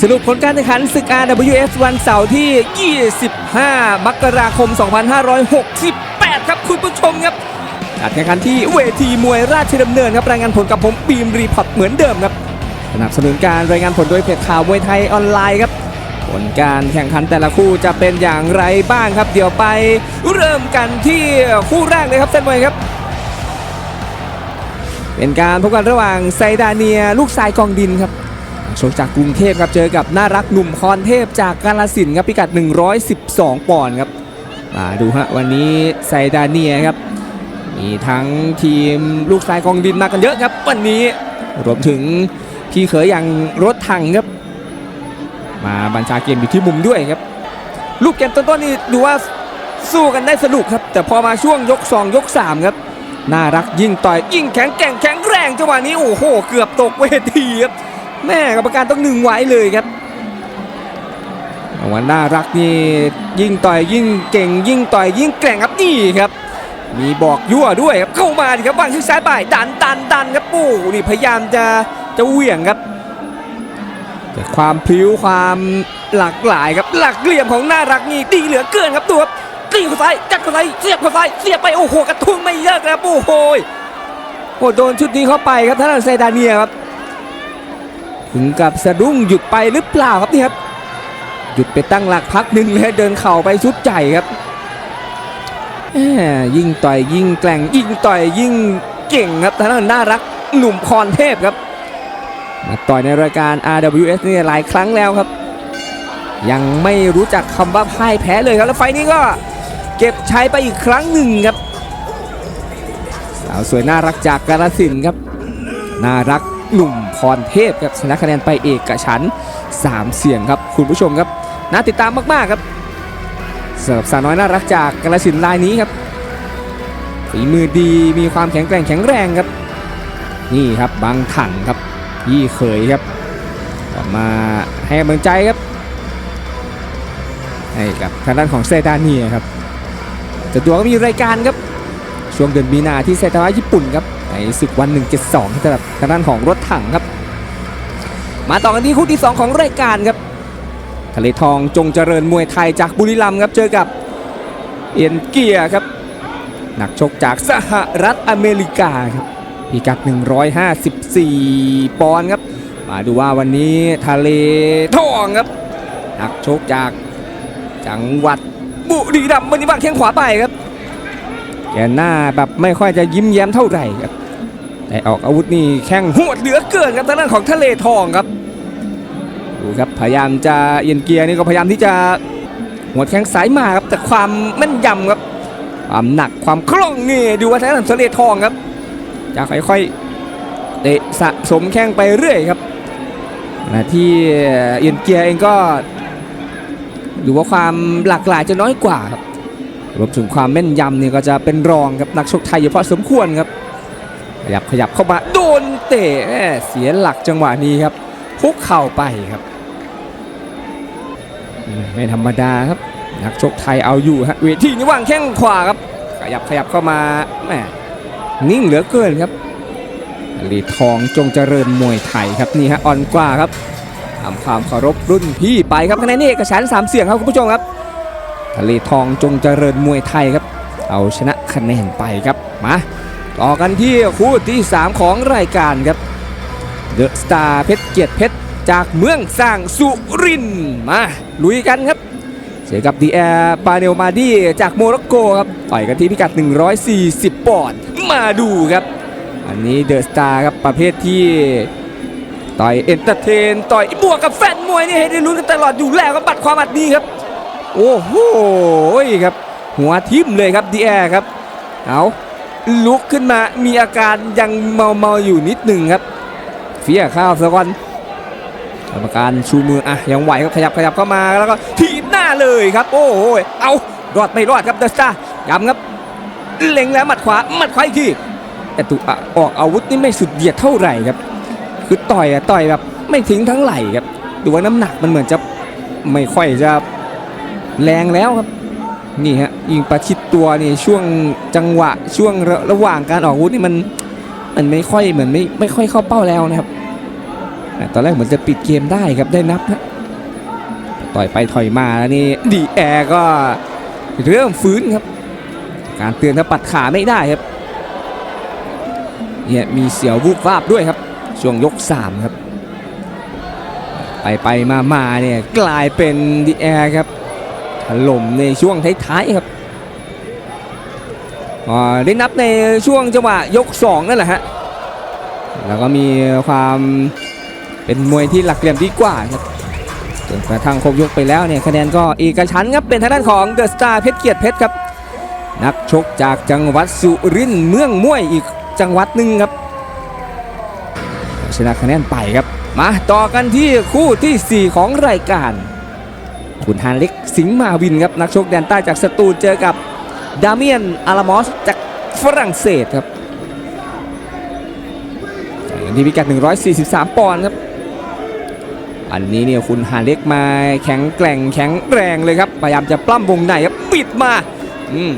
สรุปผลการแข่งขันศึก RWS วันเสาร์ที่ 25 มกราคม 2568 ครับคุณผู้ชมครับการแข่งขันที่เวทีมวยราชดำเนินครับรายงานผลกับผมบีมรีพอร์ตเหมือนเดิมครับสนับสนุนการรายงานผลโดยเพจข่าวมวยไทยออนไลน์ครับผลการแข่งขันแต่ละคู่จะเป็นอย่างไรบ้างครับ เดี๋ยวไปเริ่มกันที่คู่แรกเลยครับเซนมวยครับ เป็นการพบกันระหว่างไซดาเนียลูกทรายกองดินครับ ชกจากกรุงเทพครับเจอกับน่ารักหนุ่มพรเทพจากกาลสินครับพิกัด 112 ปอนด์ครับมาดูฮะวันนี้ไซดาเนียครับมีทั้งทีมลูกทรายกองดินมากันเยอะครับ วันนี้รวมถึงพี่เขยอย่างรถถังครับ มาบัญชาเกมอยู่ที่มุมด้วยครับ ลูกเกมต้นๆนี่ดูว่าสู้กันได้สนุกครับ แต่พอมาช่วงยก 2 ยก 3 ครับ น่ารักยิ่งต่อยยิ่งแข็งแกร่งแข็งแรงจังหวะนี้โอ้โห เกือบตกเวทีครับ แม่กรรมการต้องหนึ่งไว้เลยครับวันน่ารักนี่ยิ่งต่อยยิ่งเก่ง ยิ่งต่อยยิ่งแกร่งครับนี่ครับ มีบอกยั่วด้วยครับเข้ามาดิครับวางที่ซ้ายบ่ายดันดันดันครับโอ้นี่พยายามจะจะเหวี่ยงครับแต่ความพลิ้วความหลากหลายครับหลักเหลี่ยมของน่ารักนี่ดีเหลือเกินครับตัวครับตีเข้าซ้ายกัดเข้าซ้ายเสียบเข้าซ้ายเสียบไปโอ้โหกระทุ้งไม่เลิกนะครับโอ้โหโอ้โดนชุดนี้เข้าไปครับท่านเซดาเนียครับ ถึงกับสะดุ้งหยุดไปหรือเปล่าครับนี่ครับ หยุดไปตั้งหลักพักหนึ่งเลยเดินเข่าไปชุดใหญ่ครับแหมยิ่งต่อยยิ่งแกร่งยิ่งต่อยยิ่งเก่งครับท่านน่ารักหนุ่มพรเทพครับมาต่อยในรายการ RWS นี่หลายครั้งแล้วครับ ยังไม่รู้จักคำว่าพ่ายแพ้เลยครับแล้วไฟนี้ก็เก็บใชัยไปอีกครั้งหนึ่งครับสาวสวยน่ารักจากกาลสินครับ น่ารัก หนุ่มพรเทพครับชนะคะแนนไปเอกฉัน3 เสียงครับคุณผู้ชมครับน่าติดตามมากๆครับสำหรับสาวน้อยน่ารักจากกาลสินธุ์รายนี้ครับฝีมือดีมีความแข็งแกร่งแข็งแรงครับ นี่ครับบางถังครับ ยี่เขยครับมาให้กำลังใจครับให้กับทางด้านของเซตาเนียครับจะตัวก็มีรายการครับช่วงเดือนมีนาที่เซตาวะญี่ปุ่นครับ ในศึกวัน172สำหรับทางด้านของรถถังครับ มาต่อกันที่คู่ที่2ของรายการครับทะเลทองจงเจริญมวยไทยจากบุรีรัมย์ครับเจอกับเอ็นเกียครับนักชกจากสหรัฐอเมริกาครับพิกัด 154 ปอนด์ครับ มาดูว่าวันนี้ทะเลทองครับ นักชกจากจังหวัดบุรีรัมย์วันนี้วางแข้งขวาไปครับแกหน้าแบบไม่ค่อยจะยิ้มแย้มเท่าไหร่ครับ แต่ออกอาวุธนี่แข้งหวดเหลือเกินครับทางด้านของทะเลทองครับดูครับพยายามจะเอียนเกียร์นี่ก็พยายามที่จะหัวดแข้งซ้ายมาครับแต่ความแม่นยำครับความหนักความคล่องนี่ดูว่าทางด้านของทะเลทองครับจะค่อยๆเตะสะสมแข้งไปเรื่อยครับขณะที่เอียนเกียร์เองก็ดูว่าความหลากหลายจะน้อยกว่าครับรวมถึงความแม่นยำเนี่ยก็จะเป็นรองครับนักชกไทยอยู่พอสมควรครับ ขยับขยับเข้ามาโดนเตะเสียหลักจังหวะนี้ครับพุกเข่าไปครับไม่ธรรมดาครับนักชกไทยเอาอยู่ฮะเวทีนี้วางแข้งขวาครับ ขยับขยับเข้ามาแหมนิ่งเหลือเกินครับอลีทองจงเจริญมวยไทยครับนี่ฮะอ่อนกว่าครับทำความเคารพรุ่นพี่ไปครับคะแนนนี่เอกฉันสามเสียงครับคุณผู้ชมครับทะเลทองจงเจริญมวยไทยครับ เอาชนะคะแนนไปครับมา ต่อกันที่คู่ที่ 3 ของรายการครับเดอะสตาร์เพชรเกียรติเพชรจากเมืองสร้างสุรินมาลุยกันครับเจอกับดีแอร์ปาเนลมาดีจากโมร็อกโกครับต่อยกันที่พิกัด 140 ปอนด์มาดูครับ อันนี้เดอะสตาร์ครับประเภทที่ต่อยเอนเตอร์เทน ต่อยบวกกับแฟนมวยนี่ให้ได้ลุ้นกันตลอดอยู่แล้วครับบัตรความอัดนี้ครับ โอ้โหครับ หัวทิ่มเลยครับดีแอร์ครับเอา ลุกขึ้นมามีอาการยังเมาเมาๆอยู่นิดหนึ่งครับเฟียข้าวสะกอนกรรมการชูมืออะยังไหวครับขยับขยับเข้ามาแล้วก็ทีบหน้าเลยครับ โอ้โหเอารอดไม่รอดครับเดอะสตาร์ย้ำครับเล็งแล้วหมัดขวาหมัดขวาอีกทีแต่ตุอออกอาวุธนี่ไม่สุดเหยียดเท่าไหร่ครับ คือต่อยอะต่อยแบบไม่ทิ้งทั้งไหล่ครับดูว่าน้ำหนักมันเหมือนจะไม่ค่อยจะแรงแล้วครับ นี่ฮะ ยิงประชิดตัวนี่ช่วงจังหวะช่วงระระหว่างการออกวุธนี่มันมันไม่ค่อยเหมือนไม่ไม่ค่อยเข้าเป้าแล้วนะครับ ตอนแรกเหมือนจะปิดเกมได้ครับได้นับฮะต่อยไปถอยมาแล้วนี่ดีแอร์ก็เริ่มฟื้นครับ การเตือนถ้าปัดขาไม่ได้ครับเนี่ยมีเสียววูบวาบด้วยครับ ช่วงยก 3 ครับ ไปไปมามาเนี่ยกลายเป็นดีแอร์ครับ ถล่มในช่วงท้ายๆครับอ่าได้นับในช่วงจังหวะยก 2 นั่นแหละฮะ แล้วก็มีความเป็นมวยที่หลักเหลี่ยมดีกว่าครับจนกระทั่งครบยกไปแล้วเนี่ยคะแนนก็เอกฉันครับเป็นทางด้านของเดอะสตาร์เพชรเกียรติเพชรครับ นักชกจากจังหวัดสุรินทร์เมืองมวยอีกจังหวัดหนึ่งครับ ชนะคะแนนไปครับ มาต่อกันที่คู่ทีสี่4 ของรายการ ขุนฮานเล็กสิงห์มาวินครับนักชกแดนใต้จากสตูลเจอกับดาเมียนอารามอสจากฝรั่งเศสครับอยกันที่พิกัด 143 ปอนด์ครับ อันนี้เนี่ยคุณฮานเล็กมาแข็งแกร่งแข็งแรงเลยครับ พยายามจะปล้ำวงในครับปิดมาอืม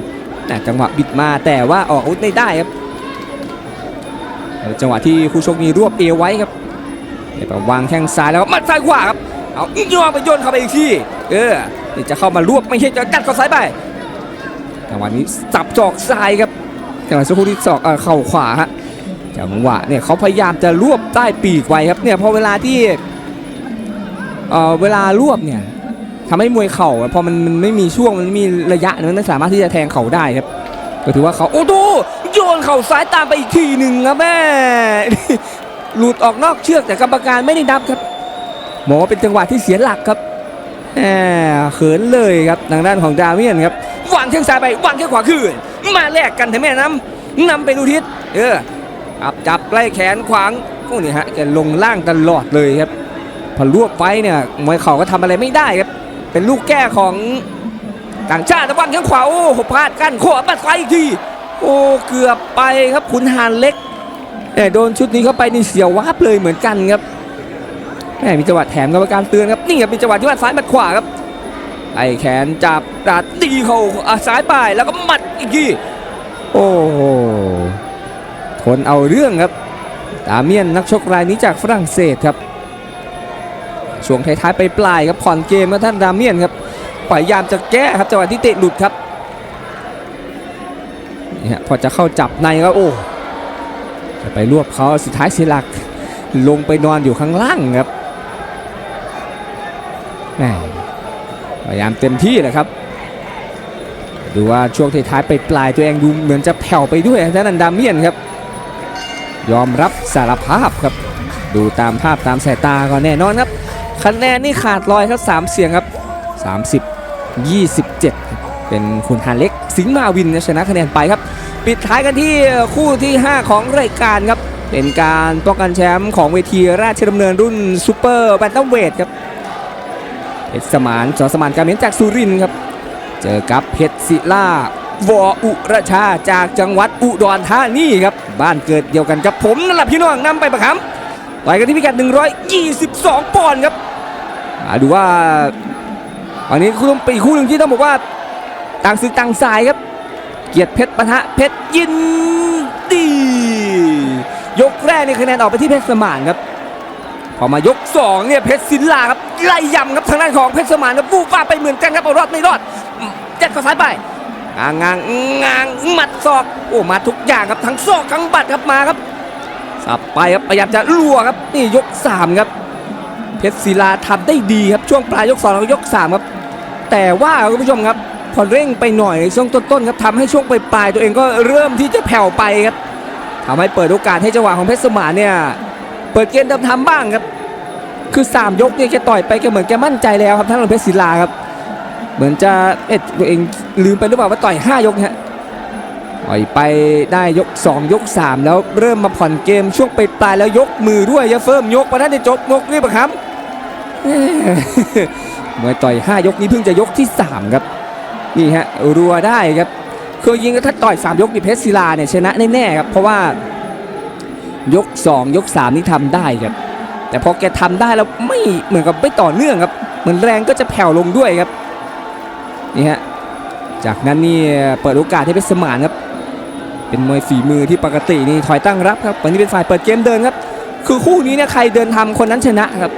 แต่จังหวะบิดมาแต่ว่าออกอาวุธไม่ได้ครับ จังหวะที่คู่ชกนี้รวบเอวไว้ครับวไปวางแข้งซ้ายแล้วมัดซ้ายขวาครับ เอาย่อไปโยนเข้าไปอีกที เออนี่จะเข้ามารวบไม่ใช่จะกัดเข้าซ้ายไปจังหวะนี้สับจอกซ้ายครับจังหวะสักครู่ที่ศอกเออเข่าขวาฮะจังหวะเนี่ยเขาพยายามจะรวบใต้ปีกไว้ครับเนี่ยพอเวลาที่เออเวลารวบเนี่ยทำให้มวยเข่าพอมันมันไม่มีช่วงมันไม่มีระยะเนี่ยมันไม่สามารถที่จะแทงเข่าได้ครับ ก็ถือว่าเขาโอ้ดูโยนเข่าซ้ายตามไปอีกทีหนึ่งครับแม่หลุดออกนอกเชือกแต่กรรมการไม่ได้นับครับมองว่าเป็นจังหวะที่เสียหลักครับ แหมเขินเลยครับทางด้านของดาเมียนครับวางแข้งซ้ายไปวางแข้งขวาคืนมาแลกกันถึงแม่น้ำนำไปดูทิศเออจับจับไล่แขนขวางพวกนี้ฮะแกลงล่างตลอดเลยครับพอรวบไปเนี่ยมวยเข่าก็ทำอะไรไม่ได้ครับ เป็นลูกแก้ของต่างชาติตะวันข้างขวาโอ้หพลาดกันขวาปัดซ้ายอีกทีโอ้เกือบไปครับขุนหานเล็กแต่โดนชุดนี้เข้าไปนี่เสียววาบเลยเหมือนกันครับ แหมมีจังหวะแถมกรรมการเตือนครับนี่ครับมีจังหวะที่ว่าซ้ายมัดขวาครับไอ้แขนจับดัดตีเขาอะซ้ายไปแล้วก็หมัดอีกทีโอ้โหทนเอาเรื่องครับดาเมียนนักชกรายนี้จากฝรั่งเศสครับช่วงท้ายๆไปปลายครับผ่อนเกมครับท่านดาเมียนครับพยายามจะแก้ครับจังหวะที่เตะหลุดครับนี่ฮะพอจะเข้าจับในก็โอ้จะไปรวบเขาสุดท้ายเสียหลักลงไปนอนอยู่ข้างล่างครับ พยายามเต็มที่แหละครับ ดูว่าช่วงท้ายไปปลายตัวเองดูเหมือนจะแผ่วไปด้วยท่านดาเมียนครับ ยอมรับสารภาพครับ ดูตามภาพตามสายตาก็แน่นอนครับ คะแนนนี่ขาดลอยครับ 3 เสียงครับ 30 27ครับเป็นคุณฮาเล็ก สิงห์มาวินชนะคะแนนไปครับ ปิดท้ายกันที่คู่ที่ 5 ของรายการครับ เป็นการป้องกันแชมป์ของเวทีราชดำเนินรุ่นซูเปอร์แบนตัมเวทครับ เพชรสมานจอสมานการเมนจากสุรินทร์ครับ เจอกับเพชรศิลาวออุรชาจากจังหวัดอุดรธานีครับ บ้านเกิดเดียวกันกับผมนั่นแหละพี่น้องนำไปประคำไปกันที่พิกัด 122 ปอนด์ครับมาดูว่าวันนี้คู่เป็นอีกคู่หนึ่งที่ต้องบอกว่าต่างศึกต่างสายครับ เกียรติเพชรปะทะเพชรยินดี ยกแรกนี่คะแนนออกไปที่เพชรสมานครับ พอมายก2เนี่ยเพชรศิลาครับ ไล่ยำครับทางด้านของเพชรสมานครับฟูฟ้าไปเหมือนกันครับเอารอดไม่รอดยัดเข้าซ้ายไปงางงางงางหมัดศอกโอ้มาทุกอย่างครับทั้งศอกทั้งบัดครับมาครับสับไปครับพยายามจะลัวครับนี่ยก3ครับเพชรศิลาทำได้ดีครับช่วงปลายยก2แล้วก็ยก3ครับแต่ว่าคุณผู้ชมครับพอเร่งไปหน่อยในช่วงต้นๆครับทำให้ช่วงปลายๆตัวเองก็เริ่มที่จะแผ่วไปครับทำให้เปิดโอกาสให้จังหวะของเพชรสมานเนี่ยเปิดเกมเดิมทำบ้างครับ คือ 3 ยกเนี่ยแกต่อยไปแกเหมือนแกมั่นใจแล้วครับท่านรองเพชรศิลาครับ เหมือนจะเอ็ดตัวเองลืมไปหรือเปล่าว่าต่อย 5 ยกฮะปล่อยไปได้ยก 2 ยก 3 แล้วเริ่มมาผ่อนเกมช่วงไปปลายแล้วยกมือด้วยอยาเฟิ่มยกมาท่านได้จบยกนี่ปะครับเอ้ยมวยต่อย 5 ยกนี้เพิ่งจะยกที่ 3 ครับนี่ฮะรัวได้ครับคือยิงถ้าต่อย 3 ยกนี่เพชรศิลาเนี่ยชนะแน่ๆครับเพราะว่ายก 2 ยก 3 นี่ทำได้ครับ แต่พอแกทำได้แล้วไม่เหมือนกับไม่ต่อเนื่องครับ เหมือนแรงก็จะแผ่วลงด้วยครับนี่ฮะจากนั้นนี่เปิดโอกาสให้เพชรสมานครับ เป็นมวยฝีมือที่ปกตินี่ถอยตั้งรับครับวันนี้เป็นฝ่ายเปิดเกมเดินครับ คือคู่นี้เนี่ยใครเดินทำคนนั้นชนะครับ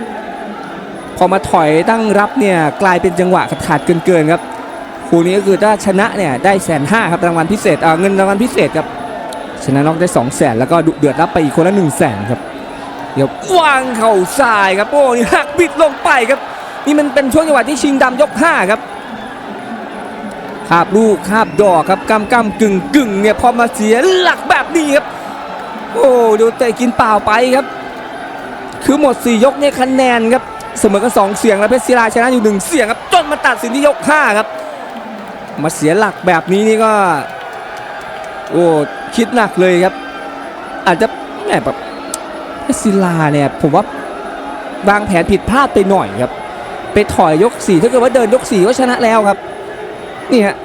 พอมาถอยตั้งรับเนี่ยกลายเป็นจังหวะขาดขาดเกินๆครับคู่นี้ก็คือถ้าชนะเนี่ยได้แสนห้าครับรางวัลพิเศษเอ่อเงินรางวัลพิเศษครับชนะน็อกได้2 0 0แสนแล้วก็ดุเดือดรับไปอีกคนละ1 0 0 0 0แสนครับ เดี๋ยววางเข่าซ้ายครับโอ้นี่หักบิดลงไปครับ นี่มันเป็นช่วงจังหวะที่ชิงดำยก5ครับคาบลูกคาบดอกครับกำกำกึ่งกึ่งเนี่ยพอมาเสียหลักแบบนี้ครับ โอ้เดี๋ยวเตะกินเปล่าไปครับ คือหมด 4 ยกเนี่ยคะแนนครับเสมอกัน2เสียงแล้วเพชรศิลาชนะอยู่ 1 เสียงครับจนมาตัดสินที่ยก5ครับ มาเสียหลักแบบนี้นี่ก็ โอ้คิดหนักเลยครับ อาจจะแหมแบบ ศิลาเนี่ยผมว่าวางแผนผิดพลาดไปหน่อยครับ ไปถอยยก4ถ้าเกิดว่าเดินยก4ก็ชนะแล้วครับ นี่ฮะ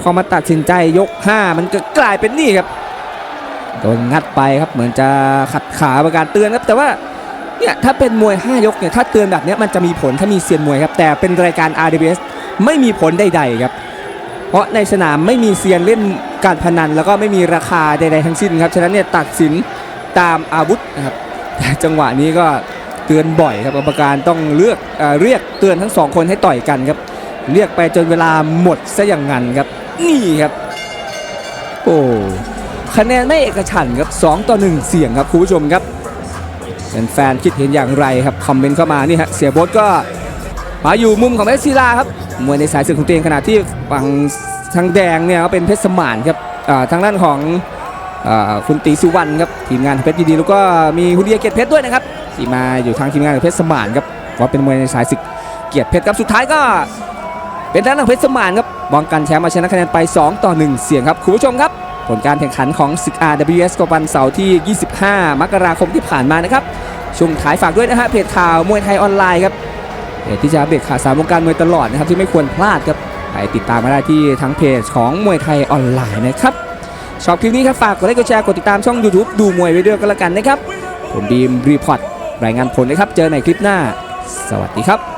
พอมาตัดสินใจยก5มันก็กลายเป็นนี่ครับโดนงัดไปครับเหมือนจะขัดขาประการเตือนครับ แต่ว่าเนี่ยถ้าเป็นมวย 5 ยกเนี่ยถ้าเตือนแบบนี้มันจะมีผลถ้ามีเซียนมวยครับแต่เป็นรายการ RDBS ไม่มีผลใดๆครับ เพราะในสนามไม่มีเซียนเล่นการพนัน แล้วก็ไม่มีราคาใดๆทั้งสิ้นครับฉะนั้นเนี่ยตัดสินตามอาวุธนะครับ จังหวะนี้ก็เตือนบ่อยครับกรรมการต้องเลือกเอเรียกเตือนทั้งสองคนให้ต่อยกันครับ เรียกไปจนเวลาหมดซะอย่างนั้นครับ นี่ครับ โอ้คะแนนไม่เอกฉันครับ2ต่อ1เสียงครับคุณผู้ชมครับแฟนคิดเห็นอย่างไรครับคอมเมนต์เข้ามานี่ฮะเสียโบดก็มาอยู่มุมของเพชรศิลาครับมวยในสายศึกของตัวเองขณะที่ฝั่งทางแดงเนี่ยก็เป็นเพชรสมานครับทางด้านของ คุณตีสุวรรณครับทีมงานเพชรยินดีแล้วก็มีคุณเดียเกียรติเพชรด้วยนะครับที่มาอยู่ทางทีมงานของเพชรสมานครับก็เป็นมวยในสายศึกเกียรติเพชรครับสุดท้ายก็เป็นด้านของเพชรสมานครับป้องกันแชมป์มาชนะคะแนนไป 2 ต่อ 1 เสียงครับคุณผู้ชมครับผลการแข่งขันของศึก RWS กวันเสาร์ที่ 25 มกราคมที่ผ่านมานะครับช่วงท้ายฝากด้วยนะฮะเพจข่าวมวยไทยออนไลน์ครับเพจที่จะอัปเดตข่าวสารวงการมวยตลอดนะครับที่ไม่ควรพลาดครับไปติดตามมาได้ที่ทั้งเพจของมวยไทยออนไลน์นะครับ ชอบคลิปนี้ครับฝากกดไลค์กดแชร์กดติดตามช่อง YouTube ดูมวยไปด้วยกันละกันนะครับ ผมบีมรีพอร์ตรายงานผลนะครับ เจอในคลิปหน้า สวัสดีครับ